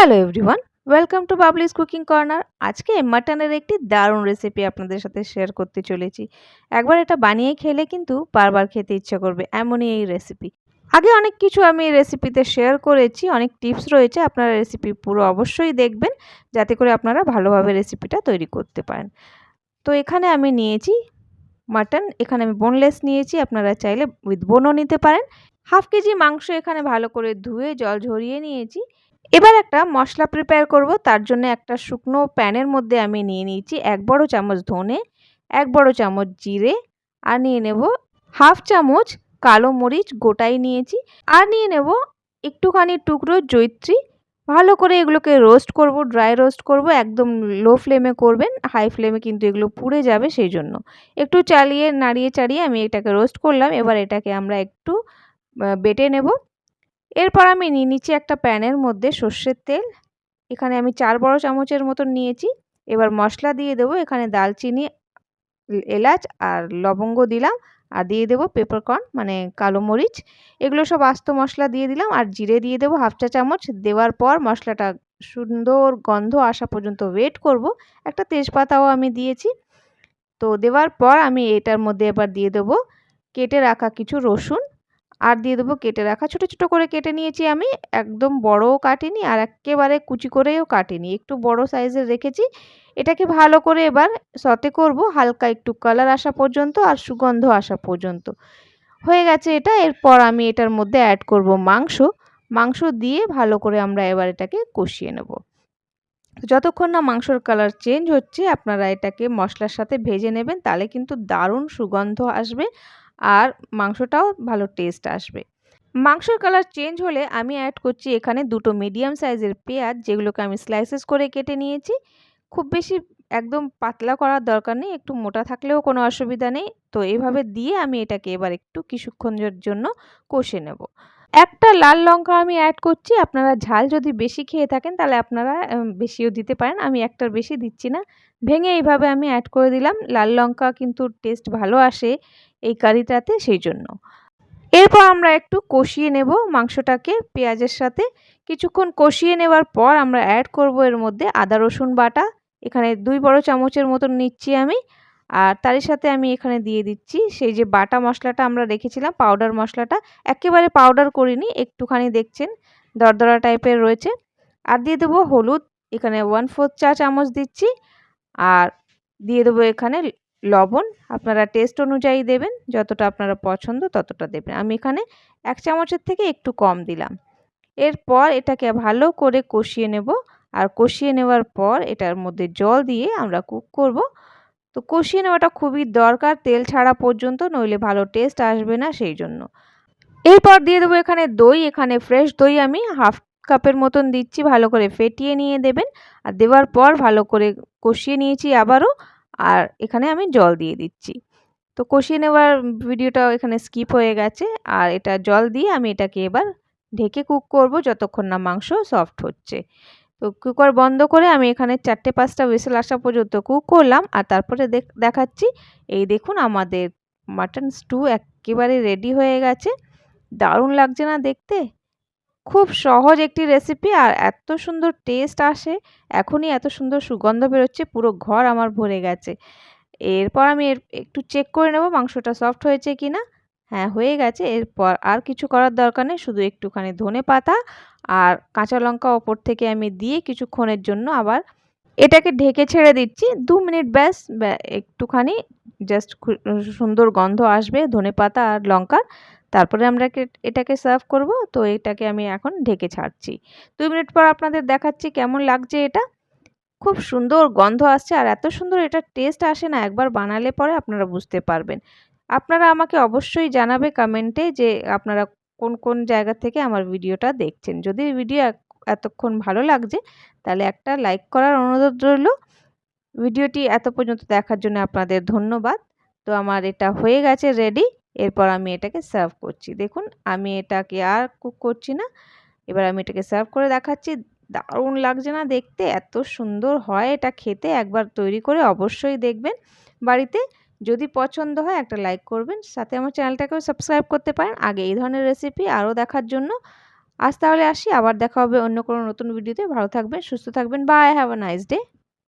Hello everyone welcome to Babli's cooking corner আজকে মাটনের একটি দারুণ রেসিপি আপনাদের সাথে শেয়ার করতে চলেছি। একবার এটা বানিয়ে খেলে কিন্তু বারবার খেতে ইচ্ছে করবে, এমনই এই রেসিপি আগে অনেক কিছু আমি রেসিপিতে শেয়ার করেছি, অনেক টিপস রয়েছে, আপনারা রেসিপি পুরো অবশ্যই দেখবেন, যাতে করে আপনারা ভালোভাবে রেসিপিটা তৈরি করতে পারেন। তো এখানে আমি নিয়েছি মাটন, এখানে আমি বোনলেস নিয়েছি, আপনারা চাইলে উইথ বোনও নিতে পারেন। হাফ কেজি মাংস এখানে ভালো করে ধুয়ে, জল ঝরিয়ে নিয়েছি। এবার একটা মশলা প্রিপেয়ার করব। তার জন্য একটা শুকনো প্যানের মধ্যে আমি নিয়ে নিয়েছি এক বড় চামচ ধনে, এক বড় চামচ জিরে আর নিয়ে নেব হাফ চামচ কালো মরিচ গোটাই নিয়েছি আর নিয়ে নেব একটুখানি টুকরো জৈত্রী ভালো করে এগুলোকে রোস্ট করব ড্রাই রোস্ট করব, একদম লো ফ্লেমে করবেন হাই ফ্লেমে কিন্তু এগুলো পুড়ে যাবে সেই জন্য একটু চালিয়ে, নাড়িয়ে, চাড়িয়ে আমি এটাকে রোস্ট করলাম। এবার এটাকে আমরা একটু বেটে নেব। এরপর আমি নিয়ে নিচ্ছি একটা প্যানের মধ্যে সর্ষের তেল। এখানে আমি চার বড় চামচের মতন নিয়েছি। এবার মশলা দিয়ে দেবো এখানে দালচিনি এলাচ আর লবঙ্গ দিলাম। আর দিয়ে দেবো পেপারকর্ন মানে কালো মরিচ। এগুলো সব আস্ত মশলা দিয়ে দিলাম আর জিরে দিয়ে দেবো হাফ চা চামচ। দেওয়ার পর মশলাটা সুন্দর গন্ধ আসা পর্যন্ত ওয়েট করব। একটা তেজপাতাও আমি দিয়েছি। তো দেওয়ার পর আমি এটার মধ্যে এবার দিয়ে দেবো কেটে রাখা কিছু রসুন। আর দিয়ে দেবো কেটে রাখা। ছোটো ছোটো করে কেটে নিয়েছি আমি। একদম বড়ও কাটিনি আর একেবারে কুচি করেও কাটিনি। একটু বড় সাইজের রেখেছি। এটাকে ভালো করে এবার সতে করব হালকা একটু কালার আসা পর্যন্ত আর সুগন্ধ আসা পর্যন্ত। হয়ে গেছে এটা। এরপর আমি এটার মধ্যে অ্যাড করব মাংস। মাংস দিয়ে ভালো করে আমরা এবার এটাকে কষিয়ে নেব। যতক্ষণ না মাংসর কালার চেঞ্জ হচ্ছে, আপনারা এটাকে মশলার সাথে ভেজে নেবেন, তাহলে কিন্তু দারুণ সুগন্ধ আসবে। আর মাংসটাও ভালো টেস্ট আসবে। মাংসর কালার চেঞ্জ হলে আমি অ্যাড করছি এখানে দুটো মিডিয়াম সাইজের পেঁয়াজ, যেগুলোকে আমি স্লাইসেস করে কেটে নিয়েছি। খুব বেশি একদম পাতলা করার দরকার নেই, একটু মোটা থাকলেও কোনো অসুবিধা নেই। তো এভাবে দিয়ে আমি এটাকে এবার একটু কিছুক্ষণের জন্য কষে নেব। একটা লাল লঙ্কা আমি অ্যাড করছি, আপনারা ঝাল যদি বেশি খেয়ে থাকেন তাহলে আপনারা বেশিও দিতে পারেন, আমি একটার বেশি দিচ্ছি না। ভেঙে এইভাবে আমি অ্যাড করে দিলাম, লাল লঙ্কা কিন্তু টেস্ট ভালো আসে এই কারিটাতে সেই জন্য। এরপর আমরা একটু কষিয়ে নেব মাংসটাকে পেঁয়াজের সাথে। কিছুক্ষণ কষিয়ে নেবার পর আমরা অ্যাড করব এর মধ্যে আদা রসুন বাটা, এখানে দুই বড় চামচের মতন নিচ্ছি আমি। আর তারই সাথে আমি এখানে দিয়ে দিচ্ছি সেই যে বাটা মশলাটা আমরা রেখেছিলাম পাউডার মশলাটা। একেবারে পাউডার করিনি, একটুখানি দেখছেন, দরদরা টাইপের রয়েছে। আর দিয়ে দেবো হলুদ, এখানে ওয়ান ফোর্থ চা চামচ দিচ্ছি। আর দিয়ে দেবো এখানে লবণ, আপনারা টেস্ট অনুযায়ী দেবেন, যতটা আপনারা পছন্দ ততটা দেবেন। আমি এখানে এক চামচের থেকে একটু কম দিলাম। এরপর এটাকে ভালো করে কষিয়ে নেব। আর কষিয়ে নেওয়ার পর এটার মধ্যে জল দিয়ে আমরা কুক করব। তো কষিয়ে নেওয়াটা খুবই দরকার, তেল ছাড়া পর্যন্ত, নইলে ভালো টেস্ট আসবে না সেই জন্য। এরপর দিয়ে দেবো এখানে দই, এখানে ফ্রেশ দই আমি হাফ কাপের মতন দিচ্ছি, ভালো করে ফেটিয়ে নিয়ে দেবেন। আর দেওয়ার পর ভালো করে কষিয়ে নিয়েছি আবারও, আর এখানে আমি জল দিয়ে দিচ্ছি। তো কষিয়ে নেওয়ার ভিডিওটা এখানে স্কিপ হয়ে গেছে, আর এটা জল দিয়ে আমি এটাকে এবার ঢেকে কুক করব যতক্ষণ না মাংস সফট হচ্ছে। তো কুকার বন্ধ করে আমি এখানে চারটে পাঁচটা হুইসেল আসা পর্যন্ত কুক করলাম আর তারপরে দেখাচ্ছি। এই দেখুন আমাদের মাটন স্টু একেবারে রেডি হয়ে গেছে। দারুণ লাগছে না দেখতে? খুব সহজ একটি রেসিপি আর এত সুন্দর টেস্ট আসে। এখনই এত সুন্দর সুগন্ধ বেরোচ্ছে, পুরো ঘর আমার ভরে গেছে। এরপর আমি একটু চেক করে নেব মাংসটা সফট হয়েছে কি না হ্যাঁ হয়ে গেছে। এরপর আর কিছু করার দরকার নেই। শুধু একটুখানি ধনে পাতা আর কাঁচা লঙ্কা ওপর থেকে আমি দিয়ে কিছুক্ষণের জন্য আবার এটাকে ঢেকে ছেড়ে দিচ্ছি। দু মিনিট ব্যাস একটুখানি জাস্ট সুন্দর গন্ধ আসবে, ধনে পাতা আর লঙ্কার তারপরে আমরা এটাকে সার্ভ করব। তো এটাকে আমি এখন ঢেকে ছাড়ছি। দুই মিনিট পর আপনাদের দেখাচ্ছি কেমন লাগছে এটা। খুব সুন্দর গন্ধ আসছে আর এত সুন্দর এটা টেস্ট আসে না। একবার বানালে পরে আপনারা বুঝতে পারবেন। আপনারা আমাকে অবশ্যই জানাবে কমেন্টে যে আপনারা কোন কোন জায়গা থেকে আমার ভিডিওটা দেখছেন। যদি ভিডিও এতক্ষণ ভালো লাগছে, তাহলে একটা লাইক করার অনুরোধ রইল। ভিডিওটি এত পর্যন্ত দেখার জন্য আপনাদের ধন্যবাদ। তো আমার এটা হয়ে গেছে রেডি এরপর আমি এটাকে সার্ভ করছি। দেখুন, আমি এটাকে আর কুক করছি না। এবার আমি এটাকে সার্ভ করে দেখাচ্ছি। দারুণ লাগছে না দেখতে, এত সুন্দর হয় এটা খেতে। একবার তৈরি করে অবশ্যই দেখবেন। বাড়িতে যদি পছন্দ হয় একটা লাইক করবেন। সাথে আমার চ্যানেলটাকেও সাবস্ক্রাইব করতে পারেন। আগে এই ধরনের রেসিপি আরও দেখার জন্য। আজ তাহলে আসি। আবার দেখা হবে অন্য কোনো নতুন ভিডিওতে ভালো থাকবেন, সুস্থ থাকবেন। Bye have a nice day